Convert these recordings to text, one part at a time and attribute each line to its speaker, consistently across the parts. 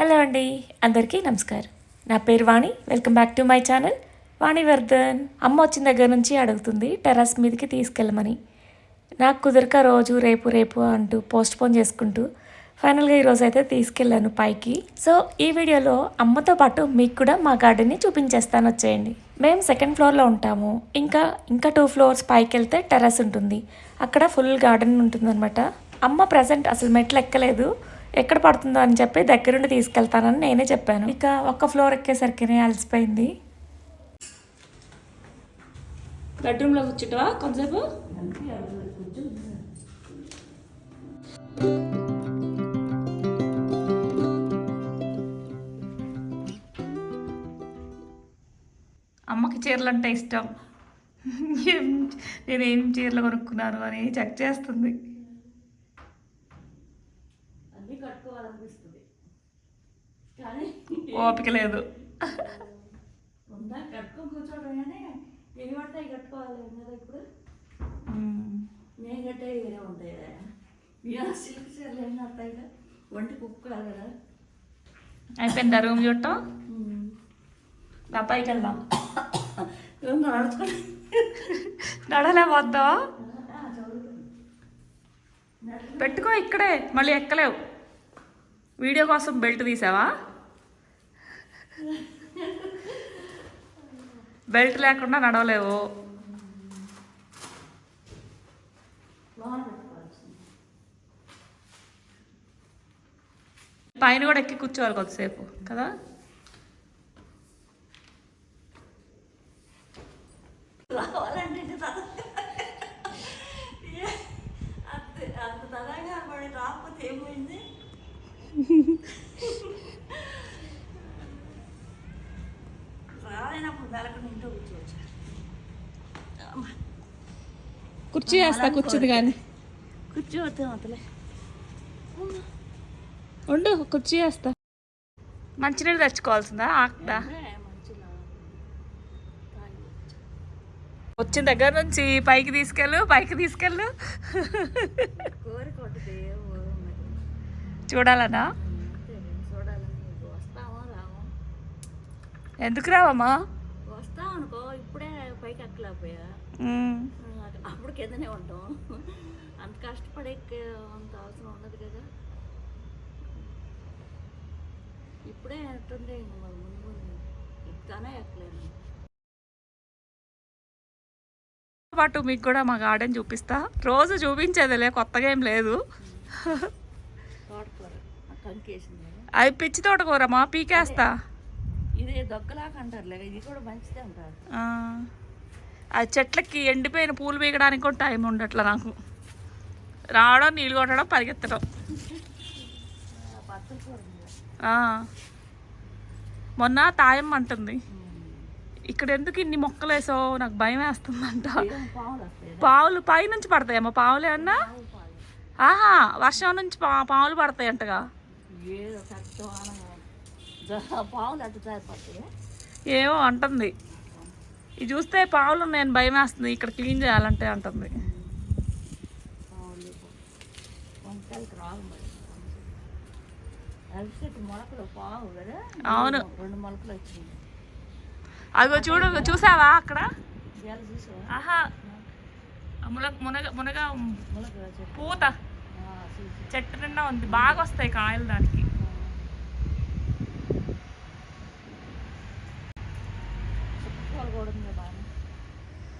Speaker 1: Hello అండి అందరికీ నమస్కారం. నా పేరు Vani welcome back to my channel. Vani Vardhan అమ్మ వచ్చిన దగ్గర నుంచి అడుగుతుంది టెర్రస్ మీదకి తీసుకెళ్ళమని. నాకు కుదరక రోజు రేపు రేపు అంటూ పోస్ట్ పోన్ చేసుకుంటూ ఫైనల్గా ఈరోజు అయితే తీసుకెళ్ళాను పైకి. సో ఈ వీడియోలో అమ్మతో పాటు మీకు కూడా మా గార్డెన్ని చూపించేస్తాను వచ్చేయండి. మేము సెకండ్ ఫ్లోర్లో ఉంటాము. ఇంకా ఇంకా టూ ఫ్లోర్స్ పైకి వెళ్తే టెర్రస్ ఉంటుంది. అక్కడ ఫుల్ గార్డెన్ ఉంటుందన్నమాట. అమ్మ ప్రజెంట్ అసలు మెట్లు ఎక్కలేదు. ఎక్కడ పడుతుందో అని చెప్పి దగ్గరుండి తీసుకెళ్తానని నేనే చెప్పాను. ఇక ఒక్క ఫ్లోర్ ఎక్కేసరికినే అలసిపోయింది. బెడ్రూమ్లో కూర్చుంటావా? కొంతసేపు? అమ్మకి చీరలు అంటే ఇష్టం నేను ఏం చీరలు కొనుక్కున్నాను అని చెక్ చేస్తుంది
Speaker 2: అన్నీ కట్టుకోవాలనిపిస్తుంది కానీ
Speaker 1: ఓపిక లేదు
Speaker 2: ఉందా కట్టుకొని కూర్చోవడం కానీ ఎన్ని పడతాయి కట్టుకోవాలి కదా ఇప్పుడు నేను కట్టే వేరే ఉంటాయి కదా ఇక సిల్క్ చీరలు ఏం కడతాయి కదా ఒంటి కుక్కాలి కదా?
Speaker 1: అయిపోయిందా రూమ్ నా పైకి వెళ్దాం.
Speaker 2: ఏం నడుచుకొని?
Speaker 1: నడలే పోద్దావా
Speaker 2: ఆ, చదువుతుంది
Speaker 1: పెట్టుకో ఇక్కడే మళ్ళీ ఎక్కలేవు. వీడియో కోసం బెల్ట్ తీసావా? బెల్ట్ లేకుండా నడవలేవు. పైన కూడా ఎక్కి కూర్చోవాలి కొద్దిసేపు కదా
Speaker 2: రావాలంటే ఇది తద- ఏ, అంత అంత తదంగా పడి రాకపోతే ఏమైంది రాలేనప్పుడు మెలకు ఇంట్లో కూర్చోవచ్చు అమ్మ,
Speaker 1: కుర్చీ వేస్తా కూర్చుంది కానీ
Speaker 2: కూర్చోవద్దు అతలే
Speaker 1: ఉండు కుర్చీ వేస్తా. మంచినీళ్ళు తెచ్చుకోవాల్సిందా?
Speaker 2: మంచిగా
Speaker 1: వచ్చిన దగ్గర నుంచి పైకి తీసుకెళ్ళు పైకి తీసుకెళ్ళు. చూడాలనా? ఎందుకు రావమ్మా?
Speaker 2: వస్తాం అనుకో ఇప్పుడే పైకి ఎక్కలేకపోయా?
Speaker 1: ఉమ్.
Speaker 2: అప్పుడు కిందనే ఉంటాం. అంత కష్టపడే అంత అవసరం ఉండదు కదా. ఇప్పుడే ఎట్టుంది ఇంక మరి ముందు ముందు. ఎక్కుతానే ఎక్కలేను
Speaker 1: పాటు మీకు కూడా మా గార్డెన్ చూపిస్తా. రోజు చూపించేదిలే కొత్తగా ఏం లేదు.
Speaker 2: తోటకూర.
Speaker 1: అది పిచ్చి తోటకూరమ్మా పీకేస్తా.
Speaker 2: ఇది దొక్కలాగా అంటారులే ఇది కూడా మంచిదే అంటారు.
Speaker 1: ఆ. చెట్లకి ఎండిపోయిన పూలు పీకడానికి కూడా టైం ఉండట్లా నాకు రావడం నీళ్ళు కొట్టడం పరిగెత్తడం. మొన్న తాయమ్మ అంటుంది. ఇక్కడ ఎందుకు ఇన్ని మొక్కలు వేసావు నాకు భయం వేస్తుందంట పావులు పైనుంచి పడతాయమ్మా పావులు ఏమన్నా. ఆహా వర్షం నుంచి పా పావులు పడతాయంటగా ఏమో అంటుంది ఇది చూస్తే పావులు నేను భయం వేస్తుంది. ఇక్కడ క్లీన్ చేయాలంటే అంటుంది.
Speaker 2: పావులు రావు మొలకలు పావు
Speaker 1: అవును.
Speaker 2: రెండు మొలకలు
Speaker 1: అదిగో చూడు చూసావా అక్కడ?
Speaker 2: చూసావా
Speaker 1: ఆహా మునగ మునగ మునగ పూత. చెట్టు నిండా ఉంది. బాగా వస్తాయి కాయలు దానికి.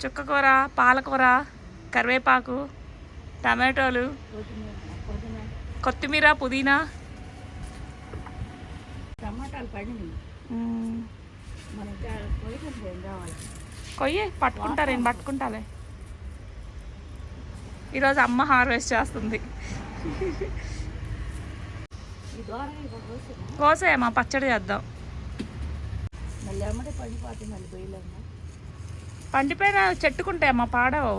Speaker 2: చుక్కకూర
Speaker 1: పాలకూర కరివేపాకు టమాటోలు
Speaker 2: కొత్తిమీర
Speaker 1: పుదీనా.
Speaker 2: టమాటాలు
Speaker 1: కొయ్యి పట్టుకుంటా నేను పట్టుకుంటాలే. ఈరోజు అమ్మ హార్వెస్ట్ చేస్తుంది. కోసేయమ్మా పచ్చడి చేద్దాం.
Speaker 2: మళ్ళీ పడిపోతుంది మళ్ళీ పోయలేము
Speaker 1: పండిపోయిన చెట్టుకుంటాయమ్మా పాడవు.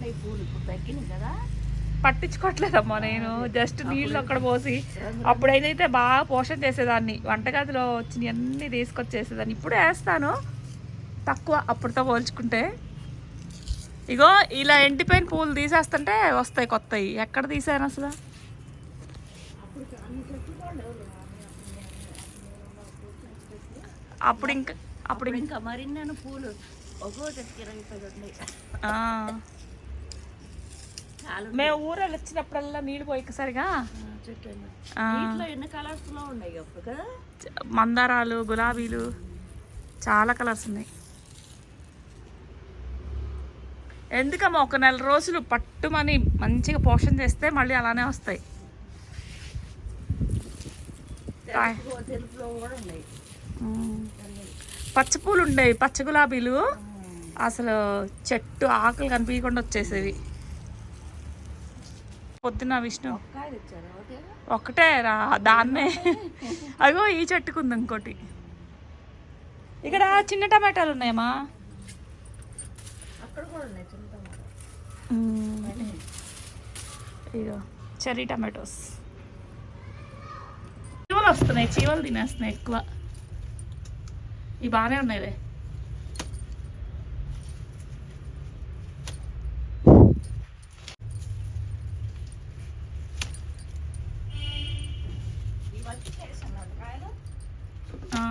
Speaker 2: మరి పూలు ఇప్పుడు తగ్గినాయి కదా.
Speaker 1: పట్టించుకోవట్లేదమ్మా నేను జస్ట్ నీళ్ళు అక్కడ పోసి. అప్పుడైతే బాగా పోషణ చేసేదాన్ని వంటగదిలో వచ్చిన అన్ని తీసుకొచ్చేసేదాన్ని ఇప్పుడు వేస్తాను. తక్కువ అప్పుడుతో పోల్చుకుంటే. ఇగో ఇలా ఎండిపోయిన పూలు తీసేస్తుంటే వస్తాయి కొత్తవి. ఎక్కడ తీసాను అసలు? అప్పుడు ఇంకా అప్పుడు
Speaker 2: ఇంకా మరిన్ని పూలు. ఇరవై పది ఉన్నాయి.
Speaker 1: మేము ఊరలు వచ్చినప్పుడల్లా నీళ్ళు పోయి సరిగా
Speaker 2: చెట్టు
Speaker 1: ఆ.
Speaker 2: వీటిలో ఎన్ని కలర్స్లో ఉన్నాయి
Speaker 1: మందారాలు గులాబీలు. చాలా కలర్స్ ఉన్నాయి. ఎందుకమ్మా ఒక నెల రోజులు పట్టుమని మంచిగా పోషణ చేస్తే మళ్ళీ అలానే వస్తాయి కాయ్.
Speaker 2: తెలుపు- తెలుపులో కూడా ఉన్నాయి
Speaker 1: ఉమ్. పచ్చ పూలు ఉండేవి పచ్చ గులాబీలు. అసలు చెట్టు ఆకులు కనిపించకుండా వచ్చేసేవి. పొద్దున్న విష్ణు. ఒక్కటే రా దాన్నే. అగో ఈ చెట్టుకుంది ఇంకోటి. ఇక్కడ చిన్న టమాటాలు ఉన్నాయమ్మా. ఇగో చెర్రీ టమాటోస్. వస్తున్నాయి. చీమలు తినేస్తున్నాయి ఎక్కువ. ఇవి బాగానే ఉన్నాయిలే
Speaker 2: ఇవన్నీ చేస్తున్నాడు కాయలు
Speaker 1: ఆ.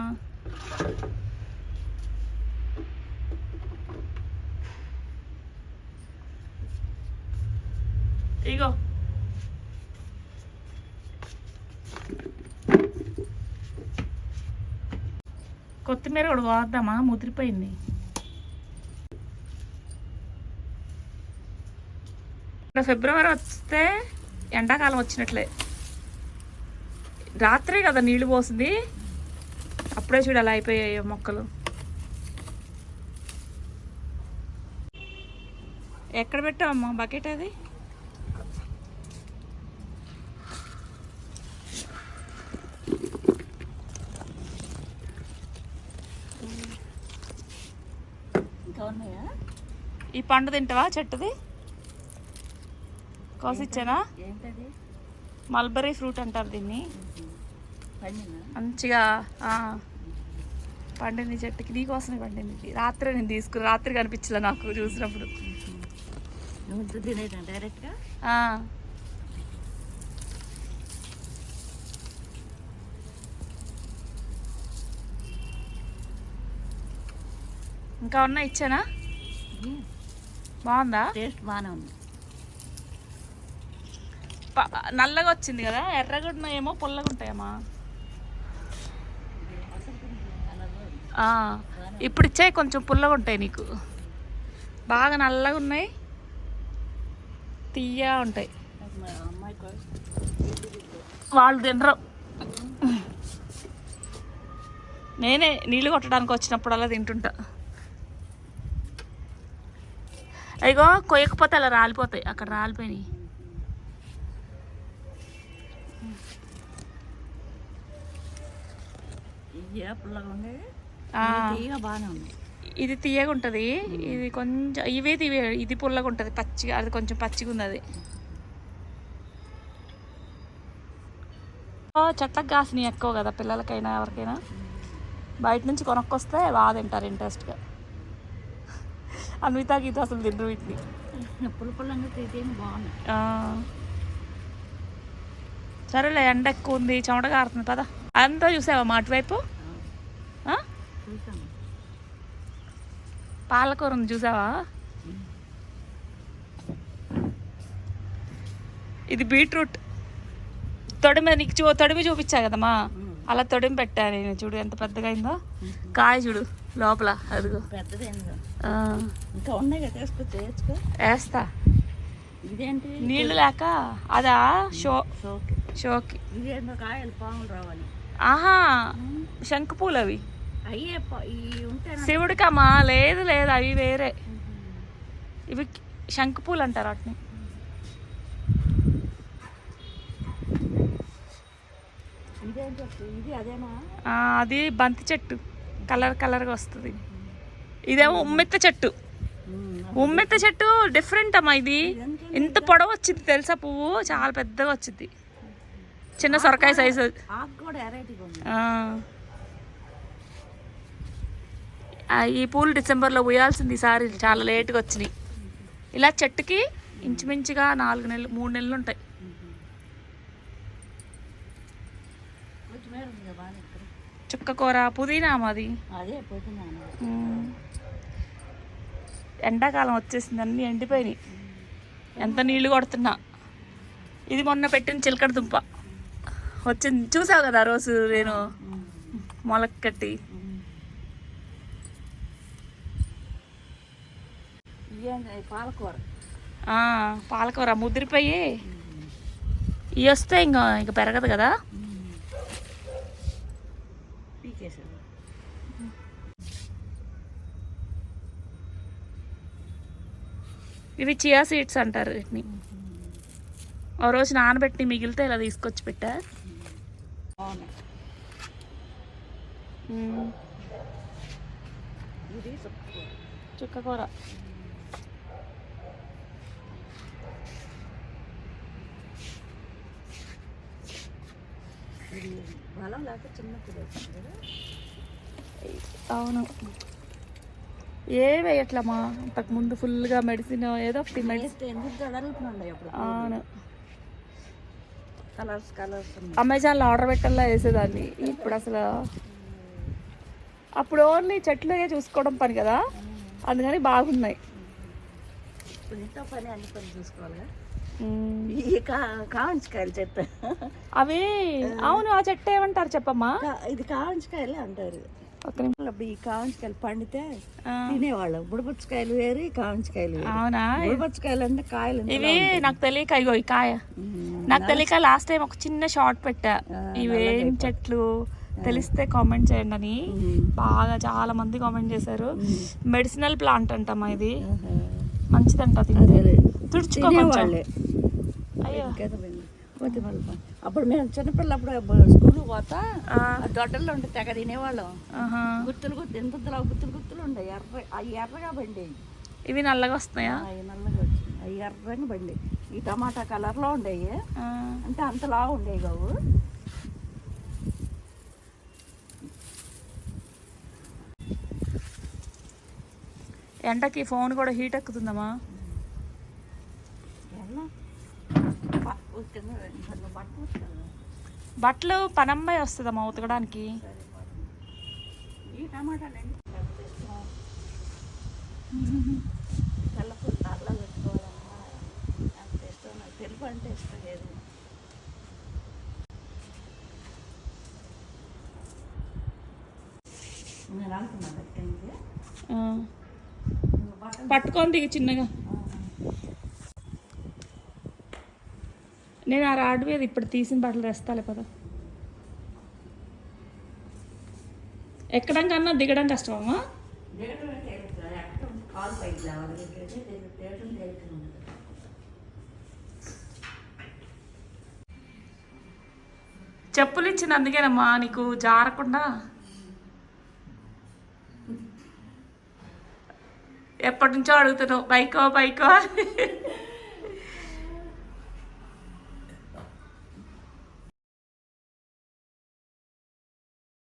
Speaker 1: ఇగో కొత్తిమీర కూడా వాద్దామా? ముదిరిపోయింది. ఇక్కడ ఫిబ్రవరి వస్తే ఎండాకాలం వచ్చినట్లే. రాత్రే కదా నీళ్ళు పోసింది. అప్పుడే చూడు అలా అయిపోయాయి మొక్కలు. ఎక్కడ పెట్టావమ్మా బకెట్ అది
Speaker 2: ఇంకా ఉన్నాయా
Speaker 1: ఈ పండు తింటావా చెట్టుది? కోసిచ్చానా? మల్బరీ ఫ్రూట్ అంటారు దీన్ని. మంచిగా పండింది చెట్టుకి. నీకోసమే పండింది. రాత్రి నేను తీసుకుని రాత్రి కనిపించలే నాకు చూసినప్పుడు. ఇంకా ఉన్నా ఇచ్చానా? బాగుందా?
Speaker 2: టేస్ట్ బాగానే ఉంది.
Speaker 1: నల్లగా వచ్చింది కదా ఎర్రగా ఉన్నాయేమో పుల్లగా ఉంటాయమ్మా ఇప్పుడు ఇచ్చాయి కొంచెం పుల్లగా ఉంటాయి నీకు. బాగా నల్లగా ఉన్నాయి తీయ ఉంటాయి. వాళ్ళు తినరు. నేనే నీళ్ళు కొట్టడానికి వచ్చినప్పుడల్లా తింటుంటా. అయ్యో కొయ్యకపోతే అలా రాలిపోతాయి. అక్కడ రాలిపోయినాయి. ఇది తీయగా ఉంటుంది. ఇది కొంచెం ఇవే తీవే ఇది పుల్లగా ఉంటుంది. పచ్చిగా అది కొంచెం పచ్చిగా ఉంది అది ఓ, చెట్లకు కాసినవి ఎక్కువ కదా పిల్లలకైనా ఎవరికైనా. బయట నుంచి కొనుక్కొస్తే బాగా తింటారు ఇంట్రెస్ట్గా. అన్వితా గీత అసలు తిండ్రు వీటిని. సరేలే ఎండ ఎక్కువ ఉంది చెమట కారుతుంది పద. అంతా చూసావా మా అటువైపు? పాలకూర ఉంది చూసావా? ఇది బీట్రూట్. తొడిమి నీకు తొడిమి చూపించా కదమ్మా? అలా తొడిమి పెట్టా నేను. చూడు ఎంత పెద్దగా అయిందో. కాయ చూడు లోపల అదిగో.
Speaker 2: ఇంకా ఉన్నాయి
Speaker 1: వేస్తా.
Speaker 2: ఇదేంటి?
Speaker 1: నీళ్ళు లేక అదా? షో.
Speaker 2: షోకి.
Speaker 1: షోకి.
Speaker 2: ఇదేందో కాయలు పాములు రావాలి.
Speaker 1: ఆహా. శంకు పూలు అవి శివుడికమ్మా లేదు లేదు అవి వేరే. ఇవి శంకు పూలు అంటారు వాటిని
Speaker 2: ఇదేంటి అసలు? ఇది అదేనా
Speaker 1: ఆ, అది బంతి చెట్టు. కలర్ కలర్గా వస్తుంది. ఇదేమో ఉమ్మెత్త చెట్టు. ఉమ్మెత్త చెట్టు డిఫరెంట్ అమ్మా ఇది. ఇంత పొడవు వచ్చింది తెలుసా పువ్వు? చాలా పెద్దగా వచ్చింది. చిన్న సొరకాయ సైజు ఈ పూలు డిసెంబర్లో పూయాల్సింది ఈసారి చాలా లేట్గా వచ్చినాయి. ఇలా చెట్టుకి ఇంచుమించుగా నాలుగు నెలలు మూడు నెలలు ఉంటాయి
Speaker 2: కొత్తిమీర ఉంది కదా బాగా ఇక్కడ
Speaker 1: చుక్క కూర పుదీనా మాది.
Speaker 2: అదే.
Speaker 1: ఎండాకాలం వచ్చేసింది అన్నీ ఎండిపోయినాయి. ఎంత నీళ్ళు కొడుతున్నా. ఇది మొన్న పెట్టిన చిలకడ దుంప. వచ్చింది. చూసావు కదా రోజు నేను మొలక కట్టి.
Speaker 2: ఇవేంటి పాలకూర.
Speaker 1: పాలకూర ముదిరిపోయి. ఇవి వస్తే ఇంకా ఇంకా పెరగదు కదా. ఇవి చియా సీడ్స్ అంటారు వీటిని. ఓ రోజు నానబెట్టి మిగిలితే ఇలా తీసుకొచ్చి పెట్టా.
Speaker 2: చుక్కకూర బలం చిన్న
Speaker 1: అవును. ఏ వేయట్లమ్మా అంతకు ముందు ఫుల్గా మెడిసిన్ ఏదో ఒకటి అవును.
Speaker 2: కలర్స్ కలర్స్
Speaker 1: అమెజాన్లో ఆర్డర్ పెట్టల్లా వేసేదాన్ని ఇప్పుడు అసలు అప్పుడు ఓన్లీ చెట్లే చూసుకోవడం పని కదా? అందుకని బాగున్నాయి.
Speaker 2: ఇంట్లో పని అన్ని పని చూసుకోవాలి. ఈ కా కావంచికాయలు చెట్టు
Speaker 1: అవి అవును ఆ చెట్టు ఏమంటారు చెప్పమ్మా?
Speaker 2: ఇది కావంచికాయలే అంటారు. అప్పుడు ఈ కావంచికాయలు పండితే తినేవాళ్ళం. బుడబుచ్చకాయలు వేరు వేరు.
Speaker 1: అవునా?
Speaker 2: బుడబుచ్చకాయలు అంటే కాయలు
Speaker 1: ఇవి నాకు తెలియక ఇగో ఈ కాయ. నాకు తెలియక లాస్ట్ టైం ఒక చిన్న షార్ట్ పెట్టా. ఇవేం చెట్లు తెలిస్తే కామెంట్ చేయండి అని బాగా చాలా మంది కామెంట్ చేశారు. మెడిసినల్ ప్లాంట్ అంటమ్మా ఇది. మంచిదంట తింటే.
Speaker 2: అదేలే. అప్పుడు మేము చిన్నపిల్లప్పుడు స్కూల్ పోతా దొడ్డల్లో ఉంటే తెగ తినేవాళ్ళం.
Speaker 1: ఆహా.
Speaker 2: గుత్తులు గుర్తు ఎంత గుత్తులు గుత్తులు ఉండే ఎర్ర అవి ఎర్రగా బండి
Speaker 1: ఇవి నల్లగా వస్తున్నాయా?
Speaker 2: అవి నల్లగా వచ్చింది అవి ఎర్రగా బండి ఈ టమాటా కలర్లో ఉండేవి. అంటే అంతలా ఉండేవి కావు.
Speaker 1: ఎండకి ఫోన్ కూడా హీట్ ఎక్కుతుందమ్మా
Speaker 2: ఎలా ప- ఉతికిన రెండు బట్టలు ఉతికాను.
Speaker 1: బట్టలు పనమ్మాయి వస్తుందమ్మా ఉతకడానికి?
Speaker 2: తెలుపు అంటే ఇష్టం లేదు.
Speaker 1: దిగి చిన్నగా. నేను ఆ రాడ్ మీద ఇప్పుడు తీసిన బట్టలు తెస్తాలే పద. ఎక్కడం కన్నా దిగడం కష్టమమ్మా చెప్పులు ఇచ్చింది అందుకేనమ్మా నీకు జారకుండా. ఎప్పటి నుంచో అడుగుతున్నావు బైకో బైకో